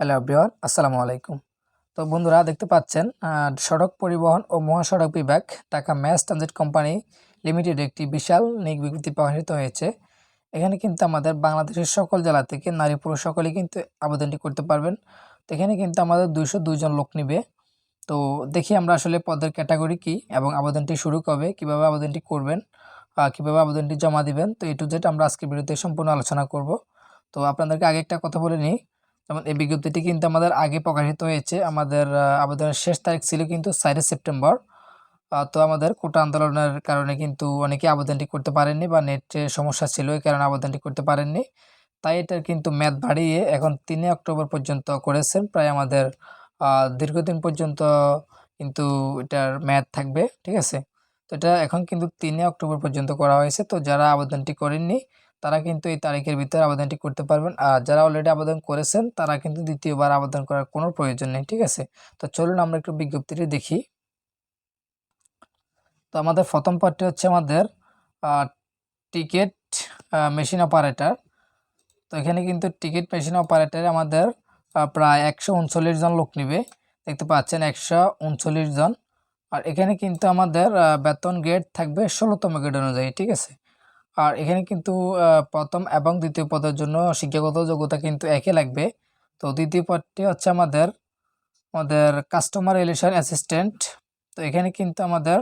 Hello everyone, আসসালামু আলাইকুম। তো বন্ধুরা, দেখতে পাচ্ছেন সড়ক পরিবহন ও মহাসড়ক বিভাগ, Dhaka mass transit company limited একটি বিশাল নিয়োগ বিজ্ঞপ্তি প্রকাশিত হয়েছে। এখানে কিন্তু আমাদের বাংলাদেশের সকল জেলা থেকে নারী পুরুষ সকলেই কিন্তু আবেদনটি করতে পারবেন। তো এখানে কিন্তু আমাদের দুইশো দুইজন লোক নিবে। তো দেখি আমরা আসলে পদের ক্যাটাগরি কি এবং আবেদনটি শুরু কবে, কীভাবে আবেদনটি করবেন কীভাবে আবেদনটি জমা দিবেন, তো এই টু জেড আমরা আজকের ভিডিওতে সম্পূর্ণ আলোচনা করব। তো আপনাদেরকে আগে একটা কথা বলে নিই। যেমন এই বিজ্ঞপ্তিটি কিন্তু আমাদের আগে প্রকাশিত হয়েছে, আমাদের আবেদনের শেষ তারিখ ছিল কিন্তু চারই সেপ্টেম্বর। তো আমাদের কোটা আন্দোলনের কারণে কিন্তু অনেকে আবেদনটি করতে পারেননি বা নেটে সমস্যা ছিল, এই কারণে আবেদনটি করতে পারেননি। তাই এটার কিন্তু মেয়াদ বাড়িয়ে এখন তিনই অক্টোবর পর্যন্ত করেছেন, প্রায় আমাদের দীর্ঘদিন পর্যন্ত কিন্তু এটার মেয়াদ থাকবে, ঠিক আছে? তো এটা এখন কিন্তু তিনই অক্টোবর পর্যন্ত করা হয়েছে, তো যারা আবেদনটি করেননি তারা কিন্তু এই তারিখের ভিতরে আবেদনটি করতে পারবেন। আর যারা অলরেডি আবেদন করেছেন, তারা কিন্তু দ্বিতীয়বার আবেদন করার কোনো প্রয়োজন নেই, ঠিক আছে? তো চলুন আমরা একটু বিজ্ঞপ্তিটি দেখি। তো আমাদের প্রথম পার্টটি হচ্ছে আমাদের টিকিট মেশিন অপারেটর তো এখানে কিন্তু টিকিট মেশিন অপারেটারে আমাদের প্রায় একশো উনচল্লিশ জন লোক নিবে। দেখতে পাচ্ছেন একশো উনচল্লিশ জন। আর এখানে কিন্তু আমাদের বেতন গ্রেড থাকবে ষোলোতম গ্রেড অনুযায়ী, ঠিক আছে? আর এখানে কিন্তু প্রথম এবং দ্বিতীয় পদের জন্য শিক্ষাগত যোগ্যতা কিন্তু একই লাগবে। তো দ্বিতীয় পদটি হচ্ছে আমাদের আমাদের কাস্টমার রিলেশন অ্যাসিস্ট্যান্ট তো এখানে কিন্তু আমাদের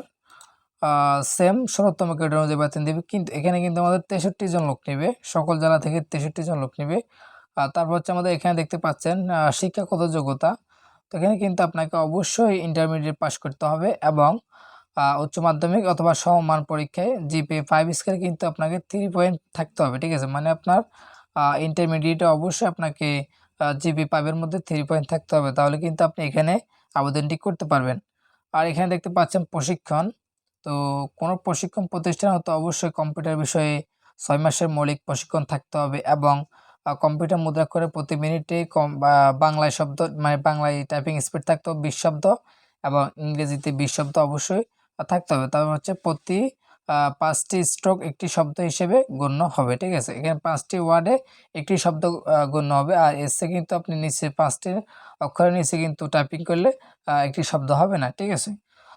সেম ষোলোতম গ্রেড অনুযায়ী বেতন দেবে, কিন্তু এখানে কিন্তু আমাদের তেষট্টি জন লোক নেবে, সকল জেলা থেকে তেষট্টি জন লোক নেবে। আর তারপর হচ্ছে আমাদের এখানে দেখতে পাচ্ছেন শিক্ষাগত যোগ্যতা। তো এখানে কিন্তু আপনাকে অবশ্যই ইন্টারমিডিয়েট পাস করতে হবে এবং উচ্চ মাধ্যমিক অথবা সমমান পরীক্ষায় জিপে ফাইভ স্কেল কিন্তু আপনাকে থ্রি পয়েন্ট থাকতে হবে, ঠিক আছে? মানে আপনার ইন্টারমিডিয়েটে অবশ্যই আপনাকে জিপি ফাইভের মধ্যে থ্রি পয়েন্ট থাকতে হবে। তাহলে কিন্তু আপনি এখানে আবেদনটি করতে পারবেন। আর এখানে দেখতে পাচ্ছেন প্রশিক্ষণ। তো কোনো প্রশিক্ষণ প্রতিষ্ঠান হতে অবশ্যই কম্পিউটার বিষয়ে ছয় মাসের মৌলিক প্রশিক্ষণ থাকতে হবে এবং কম্পিউটার মুদ্রা করে প্রতি মিনিটে কম বাংলায় শব্দ মানে বাংলায় টাইপিং স্পিড থাকতে হবে বিশ শব্দ এবং ইংরেজিতে বিশ শব্দ অবশ্যই থাকতে হবে। তবে হচ্ছে প্রতি পাঁচটি স্ট্রোক একটি শব্দ হিসেবে গণ্য হবে, ঠিক আছে? এখানে পাঁচটি ওয়ার্ডে একটি শব্দ গণ্য হবে। আর এসে কিন্তু আপনি নিচে পাঁচটি অক্ষরের নিচে কিন্তু টাইপিং করলে একটি শব্দ হবে না, ঠিক আছে?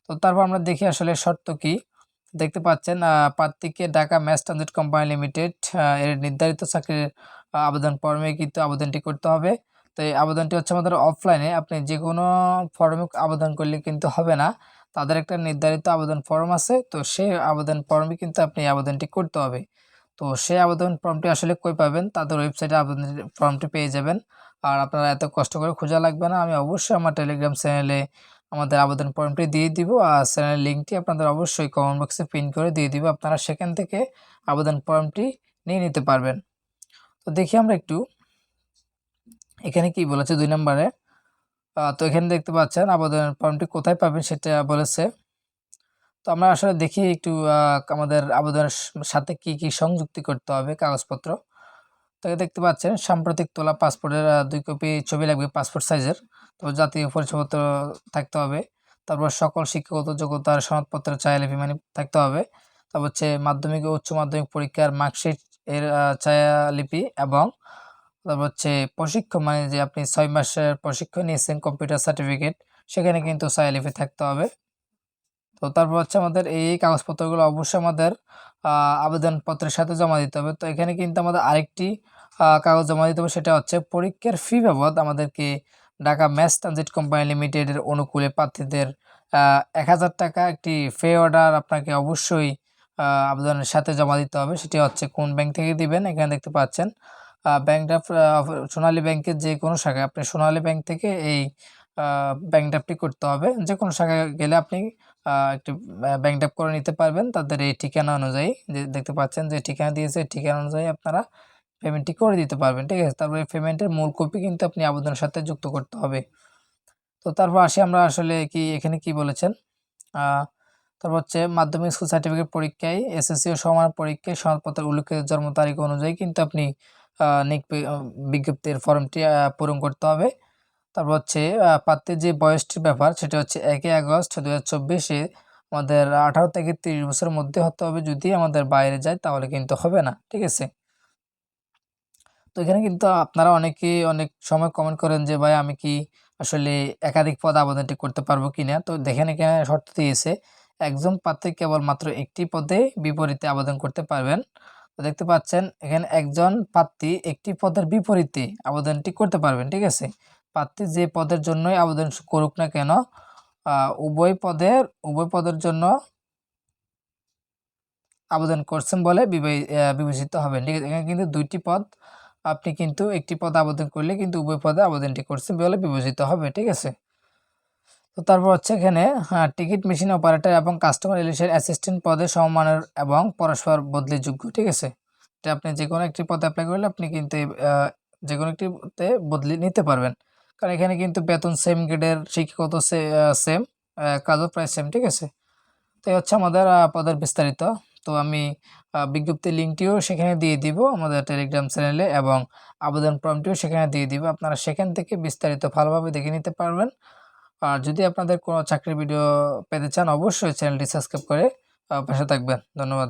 তো তারপর আমরা দেখি আসলে শর্ত কি। দেখতে পাচ্ছেন প্রার্থীকে Dhaka mass transit company limited এর নির্ধারিত চাকরির আবেদন ফর্মে কিন্তু আবেদনটি করতে হবে। তো এই আবেদনটি হচ্ছে আমাদের অফলাইনে আপনি যে কোনো ফর্মে আবেদন করলে কিন্তু হবে না। তাদের একটা নির্ধারিত আবেদন ফর্ম আছে, তো সেই আবেদন ফর্মে কিন্তু আপনি আবেদনটি করতে হবে। তো সেই আবেদন ফর্মটি আসলে কই পাবেন? তাদের ওয়েবসাইটে আবেদন ফর্মটি পেয়ে যাবেন। আর আপনারা এত কষ্ট করে খোঁজা লাগবে না, আমি অবশ্যই আমার টেলিগ্রাম চ্যানেলে আমাদের আবেদন ফর্মটি দিয়ে দিব, আর চ্যানেলের লিঙ্কটি আপনাদের অবশ্যই কমেন্ট বক্সে পিন করে দিয়ে দিব, আপনারা সেখান থেকে আবেদন ফর্মটি নিয়ে নিতে পারবেন। তো দেখি আমরা একটু, এখানে কি বলেছে দুই নম্বরে? তো এখানে দেখতে পাচ্ছেন আবেদন ফর্মটি কোথায় পাবেন সেটা বলেছে। তো আমরা আসলে দেখি একটু আমাদের আবেদনের সাথে কি কি সংযুক্তি করতে হবে কাগজপত্র। তো দেখতে পাচ্ছেন সাম্প্রতিক তোলা পাসপোর্টের দুই কপি ছবি লাগবে পাসপোর্ট সাইজের। তো জাতীয় পরিচয়পত্র থাকতে হবে। তারপর সকল শিক্ষাগত যোগ্যতার সনদপত্রের চায়ালিপি মানে থাকতে হবে। তারপর হচ্ছে মাধ্যমিক ও উচ্চ মাধ্যমিক পরীক্ষার মার্কশিট এর আহ, ছায়ালিপি এবং তারপর হচ্ছে প্রশিক্ষণ মানে যে আপনি ছয় মাসের প্রশিক্ষণ নিয়েছেন কম্পিউটার সার্টিফিকেট সেখানে কিন্তু ছায়ালিপি থাকতে হবে। তো তারপর হচ্ছে আমাদের এই এই কাগজপত্রগুলো অবশ্যই আমাদের আবেদনপত্রের সাথে জমা দিতে হবে। তো এখানে কিন্তু আমাদের আরেকটি কাগজ জমা দিতে হবে, সেটা হচ্ছে পরীক্ষার ফি বাবদ আমাদেরকে ঢাকা ম্যাস ট্রানজিট কোম্পানি লিমিটেডের অনুকূলে প্রার্থীদের এক হাজার টাকা একটি ফে অর্ডার আপনাকে অবশ্যই আবেদনের সাথে জমা দিতে হবে। সেটি হচ্ছে কোন ব্যাংক থেকে দিবেন, এখানে দেখতে পাচ্ছেন। ব্যাংক ড্রাফট সোনালী ব্যাংকের যে কোনো শাখায় আপনি সোনালী ব্যাংক থেকে এই ব্যাংক ড্রাফটটি করতে হবে। যে কোনো শাখায় গেলে আপনি একটি ব্যাংক ড্রাফট করে নিতে পারবেন। তাদের এই ঠিকানা অনুযায়ী যে দেখতে পাচ্ছেন যে ঠিকানা দিয়েছে ঠিকানা অনুযায়ী আপনারা পেমেন্টটি করে দিতে পারবেন, ঠিক আছে? তারপরে পেমেন্টের মূল কপি কিন্তু আপনি আবেদনের সাথে যুক্ত করতে হবে। তো তারপর আসি আমরা আসলে কি, এখানে কি বলেছেন? তারপর হচ্ছে মাধ্যমিক স্কুল সার্টিফিকেট পরীক্ষায় এসএসসি ও সমান পরীক্ষায় সনদপত্রের উল্লেখিত জন্ম তারিখ অনুযায়ী কিন্তু আপনি নিক বিজ্ঞপ্তির ফর্মটি পূরণ করতে হবে। তারপর হচ্ছে প্রার্থীর যে বয়সটির ব্যাপার, সেটা হচ্ছে একই আগস্ট দু হাজার চব্বিশে আমাদের আঠারো থেকে তিরিশ বছরের মধ্যে হতে হবে। যদি আমাদের বাইরে যায়, তাহলে কিন্তু হবে না, ঠিক আছে? তো এখানে কিন্তু আপনারা অনেকে অনেক সময় কমেন্ট করেন যে, ভাই, আমি কি আসলে একাধিক পদ আবেদনটি করতে পারব কিনা? তো দেখেন এখানে শর্ত দিয়েছে, একজন প্রার্থী কেবলমাত্র একটি পদে বিপরীতে আবেদন করতে পারবেন। দেখতে পাচ্ছেন, এখানে একজন প্রার্থী একটি পদের বিপরীতে আবেদনটি করতে পারবেন, ঠিক আছে? প্রার্থী যে পদের জন্যই আবেদন করুক না কেন উভয় পদের উভয় পদের জন্য আবেদন করছেন বলে বিবে- বিবেচিত হবেন, ঠিক আছে? এখানে কিন্তু দুইটি পদ, আপনি কিন্তু একটি পদ আবেদন করলে কিন্তু উভয় পদে আবেদনটি করছেন বলে বিবেচিত হবে, ঠিক আছে? তো তারপর হচ্ছে এখানে হ্যাঁ টিকিট মেশিন অপারেটর এবং কাস্টমার রিলেশন অ্যাসিস্ট্যান্ট পদে সমমানের এবং পরস্পর বদলিযোগ্য ঠিক আছে? এটা আপনি যে কোনো একটি পদে অ্যাপ্লাই করলে আপনি কিন্তু যে কোনো একটি একটিতে বদলি নিতে পারবেন। কারণ এখানে কিন্তু বেতন সেম গ্রেডের শিক্ষাগত সেম কাজও প্রায় সেম ঠিক আছে? তো হচ্ছে আমাদের পদের বিস্তারিত। তো আমি আহ, বিজ্ঞপ্তির লিঙ্কটিও সেখানে দিয়ে দিব আমাদের টেলিগ্রাম চ্যানেলে এবং আবেদন ফর্মটিও সেখানে দিয়ে দিব। আপনারা সেখান থেকে বিস্তারিত ভালোভাবে দেখে নিতে পারবেন। আর যদি আপনাদের কোনো চাকরির ভিডিও পেতে চান, অবশ্যই চ্যানেলটি সাবস্ক্রাইব করে পাশে থাকবেন। ধন্যবাদ।